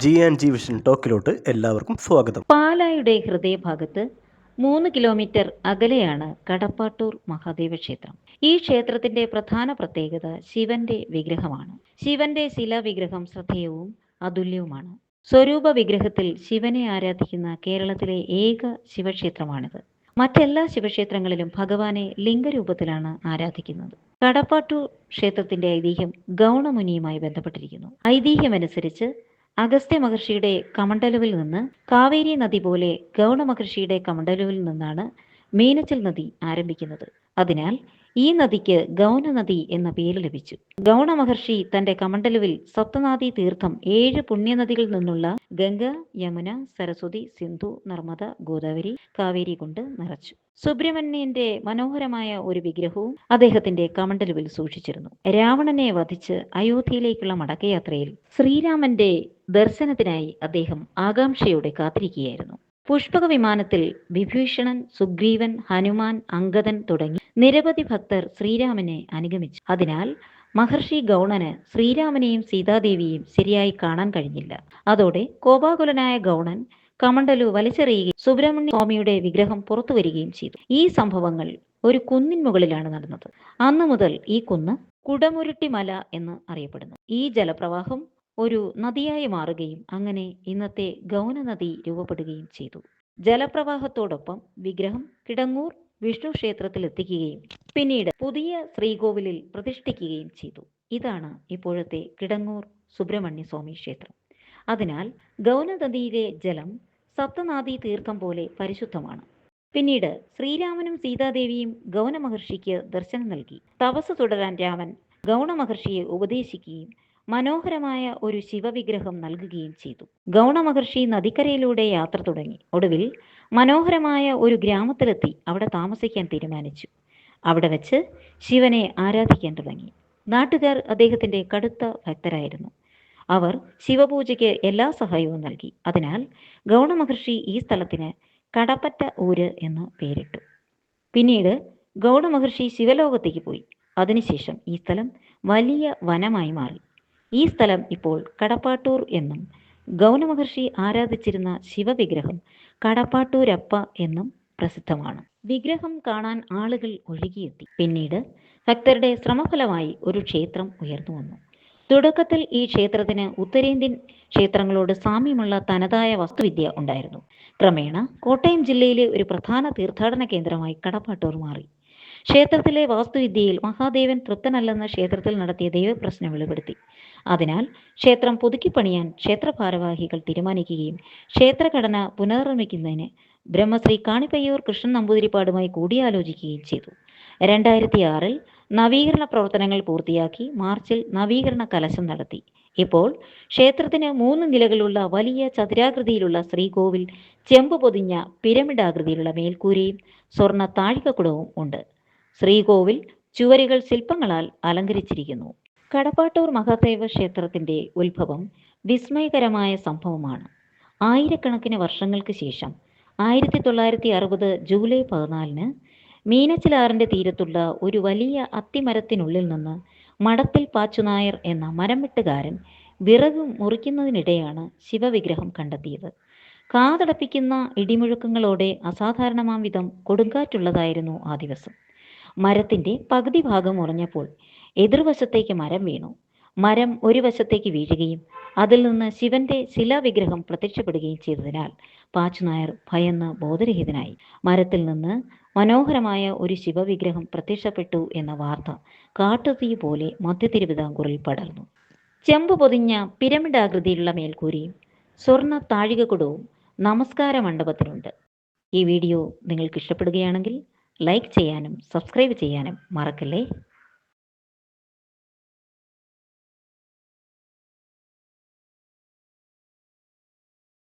G and G vision ടോക്കിലോട്ട് എല്ലാവർക്കും സ്വാഗതം. പാലായുടെ ഹൃദയഭാഗത്ത് മൂന്ന് കിലോമീറ്റർ അകലെയാണ് കടപ്പാട്ടൂർ മഹാദേവ ക്ഷേത്രം. ഈ ക്ഷേത്രത്തിന്റെ പ്രധാന പ്രത്യേകത ശിവന്റെ വിഗ്രഹമാണ്. ശിവന്റെ ശിലാവിഗ്രഹം ശ്രദ്ധേയവും അതുല്യവുമാണ്. സ്വരൂപ വിഗ്രഹത്തിൽ ശിവനെ ആരാധിക്കുന്ന കേരളത്തിലെ ഏക ശിവക്ഷേത്രമാണിത്. മറ്റെല്ലാ ശിവക്ഷേത്രങ്ങളിലും ഭഗവാനെ ലിംഗരൂപത്തിലാണ് ആരാധിക്കുന്നത്. കടപ്പാട്ടൂർ ക്ഷേത്രത്തിന്റെ ഐതിഹ്യം ഗൗണമുനിയുമായി ബന്ധപ്പെട്ടിരിക്കുന്നു. ഐതിഹ്യമനുസരിച്ച് അഗസ്ത്യ മഹർഷിയുടെ കമണ്ഡലുവിൽ നിന്ന് കാവേരി നദി പോലെ ഗൗണ മഹർഷിയുടെ കമണ്ഡലുവിൽ നിന്നാണ് മീനച്ചൽ നദി ആരംഭിക്കുന്നത്. അതിനാൽ ഈ നദിക്ക് ഗൗന നദി എന്ന പേര് ലഭിച്ചു. ഗൗണ മഹർഷി തന്റെ കമണ്ഡലുവിൽ സപ്തനാദി തീർത്ഥം ഏഴ് പുണ്യനദികളിൽ നിന്നുള്ള ഗംഗ യമുന സരസ്വതി സിന്ധു നർമ്മദ ഗോദാവരി കാവേരി കൊണ്ട് നിറച്ചു. സുബ്രഹ്മണ്യന്റെ മനോഹരമായ ഒരു വിഗ്രഹവും അദ്ദേഹത്തിന്റെ കമണ്ഡലുവിൽ സൂക്ഷിച്ചിരുന്നു. രാവണനെ വധിച്ച് അയോധ്യയിലേക്കുള്ള മടക്കയാത്രയിൽ ശ്രീരാമന്റെ ദർശനത്തിനായി അദ്ദേഹം ആകാംക്ഷയോടെ കാത്തിരിക്കുകയായിരുന്നു. പുഷ്പക വിമാനത്തിൽ വിഭീഷണൻ സുഗ്രീവൻ ഹനുമാൻ അങ്കദൻ തുടങ്ങി നിരവധി ഭക്തർ ശ്രീരാമനെ അനുഗമിച്ചു. അതിനാൽ മഹർഷി ഗൗണന് ശ്രീരാമനെയും സീതാദേവിയെയും ശരിയായി കാണാൻ കഴിഞ്ഞില്ല. അതോടെ കോപാകുലനായ ഗൗണൻ കമണ്ടലു വലിച്ചെറിയുകയും സുബ്രഹ്മണ്യ സ്വാമിയുടെ വിഗ്രഹം പുറത്തു വരികയും ചെയ്തു. ഈ സംഭവങ്ങൾ ഒരു കുന്നിൻ മുകളിലാണ് നടന്നത്. അന്നു മുതൽ ഈ കുന്ന് കുടമുരുട്ടി മല എന്ന് അറിയപ്പെടുന്നു. ഈ ജലപ്രവാഹം ഒരു നദിയായി മാറുകയും അങ്ങനെ ഇന്നത്തെ ഗൗന നദി രൂപപ്പെടുകയും ചെയ്തു. ജലപ്രവാഹത്തോടൊപ്പം വിഗ്രഹം കിടങ്ങൂർ വിഷ്ണു ക്ഷേത്രത്തിൽ എത്തിക്കുകയും പിന്നീട് പുതിയ ശ്രീകോവിലിൽ പ്രതിഷ്ഠിക്കുകയും ചെയ്തു. ഇതാണ് ഇപ്പോഴത്തെ കിടങ്ങൂർ സുബ്രഹ്മണ്യ സ്വാമി ക്ഷേത്രം. അതിനാൽ ഗൗന ഗൗനനദിയിലെ ജലം സപ്തനാദി തീർത്ഥം പോലെ പരിശുദ്ധമാണ്. പിന്നീട് ശ്രീരാമനും സീതാദേവിയും ഗൗന മഹർഷിക്ക് ദർശനം നൽകി. തപസ് തുടരാൻ രാമൻ ഗൗണ മഹർഷിയെ ഉപദേശിക്കുകയും മനോഹരമായ ഒരു ശിവവിഗ്രഹം നൽകുകയും ചെയ്തു. ഗൗണ മഹർഷി നദിക്കരയിലൂടെ യാത്ര തുടങ്ങി. ഒടുവിൽ മനോഹരമായ ഒരു ഗ്രാമത്തിലെത്തി അവിടെ താമസിക്കാൻ തീരുമാനിച്ചു. അവിടെ വെച്ച് ശിവനെ ആരാധിക്കാൻ തുടങ്ങി. നാട്ടുകാർ അദ്ദേഹത്തിന്റെ കടുത്ത ഭക്തരായിരുന്നു. അവർ ശിവപൂജയ്ക്ക് എല്ലാ സഹായവും നൽകി. അതിനാൽ ഗൗണ മഹർഷി ഈ സ്ഥലത്തിന് കടപ്പറ്റ ഊര് എന്ന് പേരിട്ടു. പിന്നീട് ഗൗഡ മഹർഷി ശിവലോകത്തേക്ക് പോയി. അതിനുശേഷം ഈ സ്ഥലം വലിയ വനമായി മാറി. ഈ സ്ഥലം ഇപ്പോൾ കടപ്പാട്ടൂർ എന്നും ഗൗനമഹർഷി ആരാധിച്ചിരുന്ന ശിവവിഗ്രഹം കടപ്പാട്ടൂരപ്പ എന്നും പ്രസിദ്ധമാണ്. വിഗ്രഹം കാണാൻ ആളുകൾ ഒഴുകിയെത്തി. പിന്നീട് ഭക്തരുടെ ശ്രമഫലമായി ഒരു ക്ഷേത്രം ഉയർന്നു വന്നു. തുടക്കത്തിൽ ഈ ക്ഷേത്രത്തിന് ഉത്തരേന്ത്യൻ ക്ഷേത്രങ്ങളോട് സാമ്യമുള്ള തനതായ വസ്തുവിദ്യ ഉണ്ടായിരുന്നു. ക്രമേണ കോട്ടയം ജില്ലയിലെ ഒരു പ്രധാന തീർത്ഥാടന കേന്ദ്രമായി കടപ്പാട്ടൂർ മാറി. ക്ഷേത്രത്തിലെ വാസ്തുവിദ്യയിൽ മഹാദേവൻ തൃപ്തനല്ലെന്ന് ക്ഷേത്രത്തിൽ നടത്തിയ ദൈവപ്രശ്നം വെളിപ്പെടുത്തി. അതിനാൽ ക്ഷേത്രം പുതുക്കിപ്പണിയാൻ ക്ഷേത്ര ഭാരവാഹികൾ തീരുമാനിക്കുകയും ക്ഷേത്രഘടന പുനർനിർമ്മിക്കുന്നതിന് ബ്രഹ്മശ്രീ കാണിപ്പയ്യൂർ കൃഷ്ണൻ നമ്പൂതിരിപ്പാടുമായി കൂടിയാലോചിക്കുകയും ചെയ്തു. രണ്ടായിരത്തി ആറിൽ നവീകരണ പ്രവർത്തനങ്ങൾ പൂർത്തിയാക്കി മാർച്ചിൽ നവീകരണ കലശം നടത്തി. ഇപ്പോൾ ക്ഷേത്രത്തിന് മൂന്ന് നിലകളുള്ള വലിയ ചതുരാകൃതിയിലുള്ള ശ്രീകോവിൽ ചെമ്പ് പൊതിഞ്ഞ പിരമിഡ് ആകൃതിയിലുള്ള മേൽക്കൂരയും സ്വർണ താഴികക്കുടവും ഉണ്ട്. ശ്രീകോവിൽ ചുവരുകൾ ശില്പങ്ങളാൽ അലങ്കരിച്ചിരിക്കുന്നു. കടപ്പാട്ടൂർ മഹാദേവ ക്ഷേത്രത്തിന്റെ ഉത്ഭവം വിസ്മയകരമായ സംഭവമാണ്. ആയിരക്കണക്കിന് വർഷങ്ങൾക്ക് ശേഷം ആയിരത്തി തൊള്ളായിരത്തി അറുപത് ജൂലൈ പതിനാലിന് മീനച്ചിലാറിന്റെ തീരത്തുള്ള ഒരു വലിയ അത്തിമരത്തിനുള്ളിൽ നിന്ന് മടത്തിൽ പാച്ചുനായർ എന്ന മരംവെട്ടുകാരൻ വിറക് മുറിക്കുന്നതിനിടെയാണ് ശിവവിഗ്രഹം കണ്ടെത്തിയത്. കാതടപ്പിക്കുന്ന ഇടിമുഴക്കങ്ങളോടെ അസാധാരണമാം വിധം കൊടുങ്കാറ്റുള്ളതായിരുന്നു ആ ദിവസം. മരത്തിന്റെ പകുതി ഭാഗം ഉറഞ്ഞപ്പോൾ എതിർവശത്തേക്ക് മരം വീണു. മരം ഒരു വശത്തേക്ക് വീഴുകയും അതിൽ നിന്ന് ശിവന്റെ ശിലാവിഗ്രഹം പ്രത്യക്ഷപ്പെടുകയും ചെയ്തതിനാൽ പാച്ചുനായർ ഭയന്ന് ബോധരഹിതനായി. മരത്തിൽ നിന്ന് മനോഹരമായ ഒരു ശിവവിഗ്രഹം പ്രത്യക്ഷപ്പെട്ടു എന്ന വാർത്ത കാട്ടുതീ പോലെ മധ്യ തിരുവിതാംകൂറിൽ പടർന്നു. ചെമ്പ് പൊതിഞ്ഞ പിരമിഡ് ആകൃതിയിലുള്ള മേൽക്കൂരിയും സ്വർണ താഴികക്കുടവും നമസ്കാര മണ്ഡപത്തിലുണ്ട് ഈ വീഡിയോ നിങ്ങൾക്ക് ഇഷ്ടപ്പെടുകയാണെങ്കിൽ ലൈക്ക് ചെയ്യാനും സബ്സ്ക്രൈബ് ചെയ്യാനും മറക്കല്ലേ?